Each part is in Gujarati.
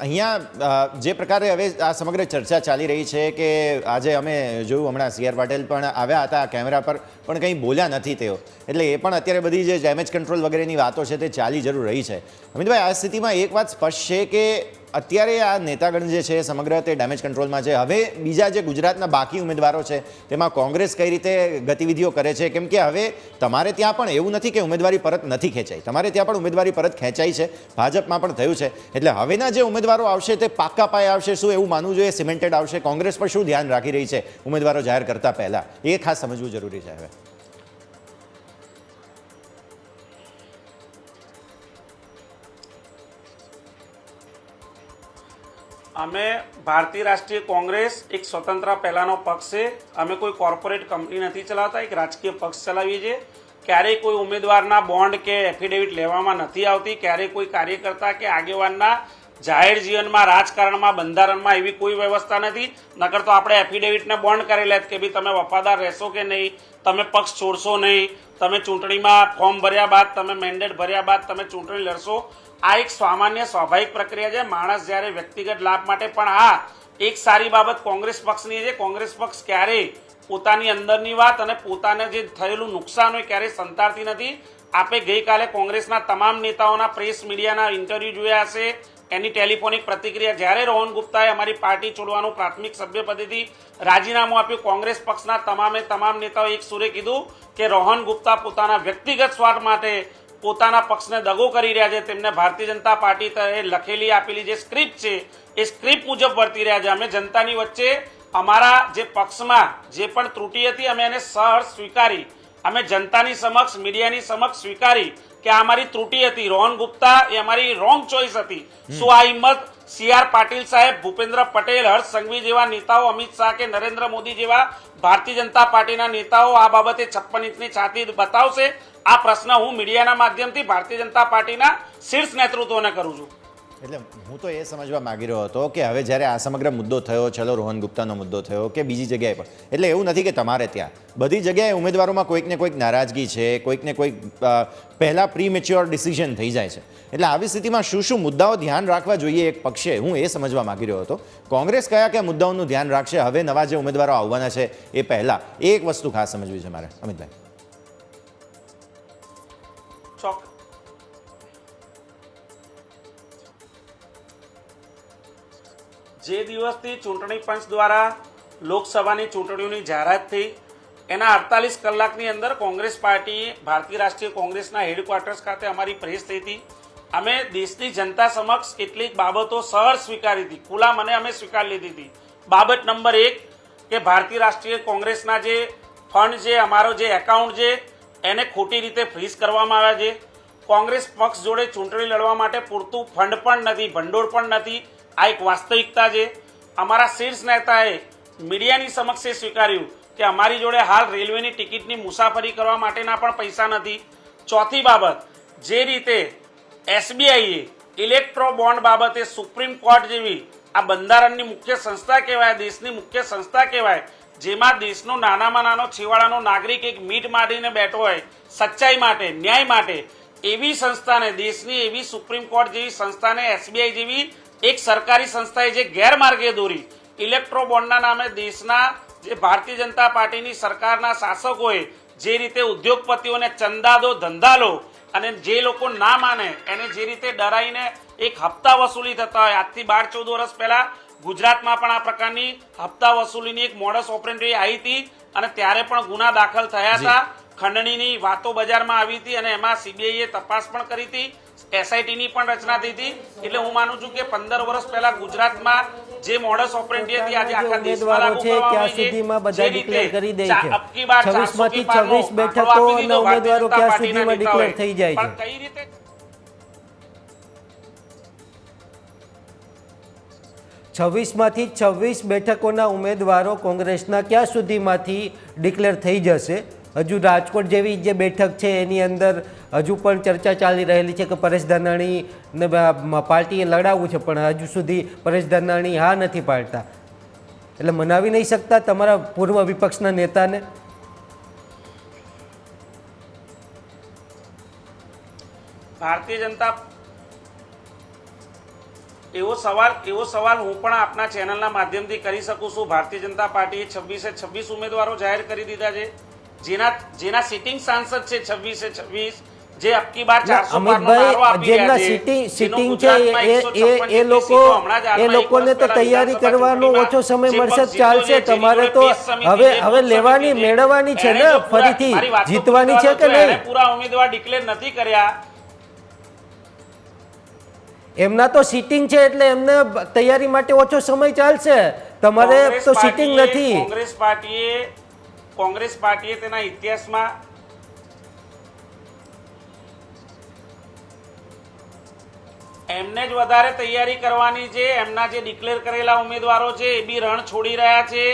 અહીંયા જે પ્રકારે હવે આ સમગ્ર ચર્ચા ચાલી રહી છે કે આજે અમે જોયું હમણાં સી આર પાટેલ પણ આવ્યા હતા કેમેરા પર, પણ કંઈ બોલ્યા નથી તેઓ. એટલે એ પણ અત્યારે બધી જે ડેમેજ કંટ્રોલ વગેરેની વાતો છે તે ચાલી જરૂર રહી છે. અમિતભાઈ, આ સ્થિતિમાં એક વાત સ્પષ્ટ છે કે અત્યારે આ નેતાગણ જે છે, સમગ્ર તે ડેમેજ કંટ્રોલમાં છે. હવે બીજા જે ગુજરાતના બાકી ઉમેદવારો છે, તેમાં કોંગ્રેસ કઈ રીતે ગતિવિધિઓ કરે છે? કેમ કે હવે તમારે ત્યાં પણ એવું નથી કે ઉમેદવારી પરત નથી ખેંચાઈ. તમારે ત્યાં પણ ઉમેદવારી પરત ખેંચાઈ છે. ભાજપમાં પણ થયું છે. એટલે હવેના જે ઉમેદવારો આવશે તે પાક્કા પાયે આવશે. શું એવું માનવું જોઈએ? સિમેન્ટેડ આવશે. કોંગ્રેસ પર શું ધ્યાન રાખી રહી છે ઉમેદવારો જાહેર કરતા પહેલાં? એ ખાસ સમજવું જરૂરી છે હવે. અમે ભારતીય રાષ્ટ્રીય કોંગ્રેસ એક સ્વતંત્ર પહેલાંનો પક્ષ છે. અમે કોઈ કોર્પોરેટ કંપની નથી ચલાવતા, એક રાજકીય પક્ષ ચલાવીએ છીએ. ક્યારેય કોઈ ઉમેદવારના બોન્ડ કે એફિડેવિટ લેવામાં નથી આવતી. ક્યારેય કોઈ કાર્યકર્તા કે આગેવાનના જાહેર જીવનમાં, રાજકારણમાં, બંધારણમાં એવી કોઈ વ્યવસ્થા નથી. નકર તો આપણે એફિડેવિટને બોન્ડ કરી લેત કે ભાઈ તમે વફાદાર રહેશો કે નહીં, તમે પક્ષ છોડશો નહીં. તમે ચૂંટણીમાં ફોર્મ ભર્યા બાદ, તમે મેન્ડેટ ભર્યા બાદ તમે ચૂંટણી લડશો. આ એક સામાન્ય સ્વાભાવિક પ્રક્રિયા છે. માણસ જ્યારે વ્યક્તિગત લાભ માટે પણ હા એક સારી બાબત કોંગ્રેસ પક્ષની છે. કોંગ્રેસ પક્ષ ક્યારેય પોતાની અંદરની વાત અને પોતાને જે થયેલું નુકસાન હોય ક્યારેય સંતાડતી નથી. આપે ગઈકાલે કોંગ્રેસના તમામ નેતાઓના પ્રેસ મીડિયાના ઇન્ટરવ્યૂ જોયા હશે. એની ટેલિફોનિક પ્રતિક્રિયા જ્યારે રોહન ગુપ્તાએ અમારી પાર્ટી છોડવાનું પ્રાથમિક સભ્યપદેથી રાજીનામું આપ્યું, કોંગ્રેસ પક્ષના તમામે તમામ નેતાઓ એક સુરે કીધું કે રોહન ગુપ્તા પોતાના વ્યક્તિગત સ્વાર્થ માટે પોતાના પક્ષને દગો કરી રહ્યા છે. તેમને ભારતીય જનતા પાર્ટી લખેલી આપેલી જે સ્ક્રિપ્ટ છે, એ સ્ક્રિપ્ટ મુજબ વર્તી રહ્યા છે. અમે જનતાની વચ્ચે અમારા જે પક્ષમાં જે પણ ત્રુટિ હતી, અમે એને સહર્ષ સ્વીકારી, અમે જનતાની સમક્ષ, મીડિયાની સમક્ષ સ્વીકારી કે આ અમારી ત્રુટિ હતી, રોહન ગુપ્તા એ અમારી રોંગ ચોઇસ હતી. શું આ હિંમત સી આર પાટીલ સાહેબ, ભૂપેન્દ્ર પટેલ, હર્ષ સંઘવી જેવા નેતાઓ, અમિત શાહ કે નરેન્દ્ર મોદી જેવા ભારતીય જનતા પાર્ટીના નેતાઓ આ બાબતે છપ્પન ઇંચની છાતી બતાવશે? આ પ્રશ્ન હું મીડિયાના માધ્યમથી ભારતીય જનતા પાર્ટીના શીર્ષ નેતૃત્વને કરું છું. એટલે હું તો એ સમજવા માંગી રહ્યો હતો કે હવે જ્યારે આ સમગ્ર મુદ્દો થયો ચલો રોહન ગુપ્તાનો મુદ્દો થયો કે બીજી જગ્યાએ પણ. એટલે એવું નથી કે તમારે ત્યાં. બધી જગ્યાએ ઉમેદવારોમાં કોઈકને કોઈક નારાજગી છે, કોઈકને કોઈક પહેલાં પ્રીમેચ્યોર પ્રી મેચ્યોર ડિસિઝન થઈ જાય છે. એટલે આવી સ્થિતિમાં શું શું મુદ્દાઓ ધ્યાન રાખવા જોઈએ એક પક્ષે, હું એ સમજવા માંગી રહ્યો હતો. કોંગ્રેસ કયા કયા મુદ્દાઓનું ધ્યાન રાખશે? હવે નવા જે ઉમેદવારો આવવાના છે એ પહેલાં. એ એક વસ્તુ ખાસ સમજવી છે મારે. અમિતભાઈ. જે દિવસથી ચૂંટણી પંચ દ્વારા લોકસભાની ચૂંટણીઓની જાહેરાત થઈ, એના અડતાલીસ કલાકની અંદર કોંગ્રેસ પાર્ટી ભારતીય રાષ્ટ્રીય કોંગ્રેસના હેડક્વાર્ટર્સ ખાતે અમારી પ્રેસ થઈ હતી. અમે દેશની જનતા સમક્ષ કેટલીક બાબતો સહર સ્વીકારી હતી. ખુલ્લા મને અમે સ્વીકારી લીધી હતી. બાબત નંબર એક, કે ભારતીય રાષ્ટ્રીય કોંગ્રેસના જે ફંડ છે, અમારો જે એકાઉન્ટ છે, એને ખોટી રીતે ફ્રીઝ કરવામાં આવ્યા છે. કોંગ્રેસ પક્ષ જોડે ચૂંટણી લડવા માટે પૂરતું ફંડ પણ નથી, ભંડોળ પણ નથી. આ એક વાસ્તવિકતા છે. અમારા શીર્ષ નેતાએ મીડિયાની સમક્ષ એ સ્વીકાર્યું કે અમારી જોડે હાલ રેલવેની ટિકિટની મુસાફરી કરવા માટેના પણ પૈસા નથી. ચોથી બાબત, જે રીતે એસબીઆઈએ ઇલેક્ટ્રો બોન્ડ બાબતે સુપ્રીમ કોર્ટ જેવી આ બંધારણની મુખ્ય સંસ્થા કહેવાય, દેશની મુખ્ય સંસ્થા કહેવાય, જેમાં દેશનો નાનામાં નાનો છેવાડાનો નાગરિક એક મીટ મારીને બેઠો હોય, સચ્ચાઈ માટે, ન્યાય માટે, એવી સંસ્થાને, દેશની એવી સુપ્રીમ કોર્ટ જેવી સંસ્થાને, એસબીઆઈ જેવી એક સરકારી સંસ્થાએ જે ગેરમાર્ગે દોરી ઇલેક્ટ્રો બોન્ડના નામે દેશના જે ભારતીય જનતા પાર્ટીની સરકારના શાસકોએ જે રીતે ઉદ્યોગપતિઓને ચંદા દો ધંધા લો અને જે લોકો ના માને એને જે રીતે ડરાઈને એક હપ્તા વસૂલી થતા હોય. આજથી બાર ચૌદ વર્ષ પહેલા ગુજરાતમાં પણ આ પ્રકારની હપ્તા વસૂલીની એક મોડસ ઓપરેટરી આવી હતી અને ત્યારે પણ ગુના દાખલ થયા હતા. ખંડણીની વાતો બજારમાં આવી હતી અને એમાં સીબીઆઈએ તપાસ પણ કરી હતી. એસઆઈટીની પણ રચના થઈ હતી એટલે હું માનું છું કે પંદર વર્ષ પહેલા ગુજરાતમાં જે મોડસ ઓપરેન્ડી હતી આજે આખા દેશમાં લાગુ કરવામાં આવી છે. સુધીમાં બધા જે રીતે declare કરી દે ચા- છે. અબકી બાર 26 માંથી 400 પારનો 26 બેઠકો આંકડો આપી દીધો અને ભારતીય ઉમેદવારો ક્યાં સુધીમાં ડિક્લેર થઈ જાય છે? પણ કઈ રીતે છવ્વીસમાંથી છવ્વીસ બેઠકોના ઉમેદવારો કોંગ્રેસના ક્યાં સુધીમાંથી ડિક્લેર થઈ જશે હજુ રાજકોટ જેવી જે બેઠક છે, એની અંદર હજુ પણ ચર્ચા ચાલી રહેલી છે કે પરેશ ધાનાણીને પાર્ટીએ લડાવવું છે, પણ હજુ સુધી પરેશ ધાનાણી હા નથી પાડતા. એટલે મનાવી નહીં શકતા તમારા પૂર્વ વિપક્ષના નેતાને? ભારતીય જનતા એવો સવાલ એવો સવાલ હું પણ આપના ચેનલના માધ્યમથી કરી શકું છું. ભારતીય જનતા પાર્ટીએ છવ્વીસે છવ્વીસ ઉમેદવારો જાહેર કરી દીધા છે. જેના જેના સિટિંગ સાંસદ છે છવ્વીસે છવ્વીસ જે અબકી બાર ચારસો જેમના સિટિંગ સિટિંગ છે એ એ લોકો એ લોકોને તો તૈયારી કરવાનો ઓછો સમય મળશે ચાલશે. તમારે તો હવે હવે લેવાની મેળવવાની છે ને? ફરીથી જીતવાની છે કે નહીં? પૂરા ઉમેદવાર ડિક્લેર નથી કર્યા. એમના તો સિટિંગ છે એટલે એમને તૈયારી માટે ઓછો સમય ચાલશે. તમારે તો સિટિંગ નથી. કોંગ્રેસ પાર્ટીએ કોંગ્રેસ પાર્ટીએ તેના ઇતિહાસમાં એમને જ વધારે તૈયારી કરવાની છે. એમના જે ડિક્લેર કરેલા ઉમેદવારો છે એ બી રણ છોડી રહ્યા છે.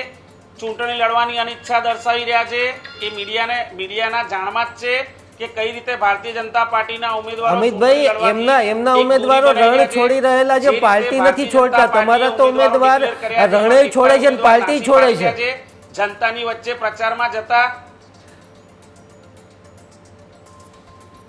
ચૂંટણી લડવાની અનિચ્છા દર્શાવી રહ્યા છે. એ મીડિયાને મીડિયાના જાણમાં જ છે કે કઈ રીતે ભારતીય જનતા પાર્ટીના ઉમેદવારો અમિતભાઈ એમના એમના ઉમેદવારો રણ છોડી રહેલા છે. પાર્ટી નથી છોડતા. તમારા તો ઉમેદવાર રણે છોડે છે પાર્ટી છોડે છે. જનતાની વચ્ચે પ્રચારમાં જતા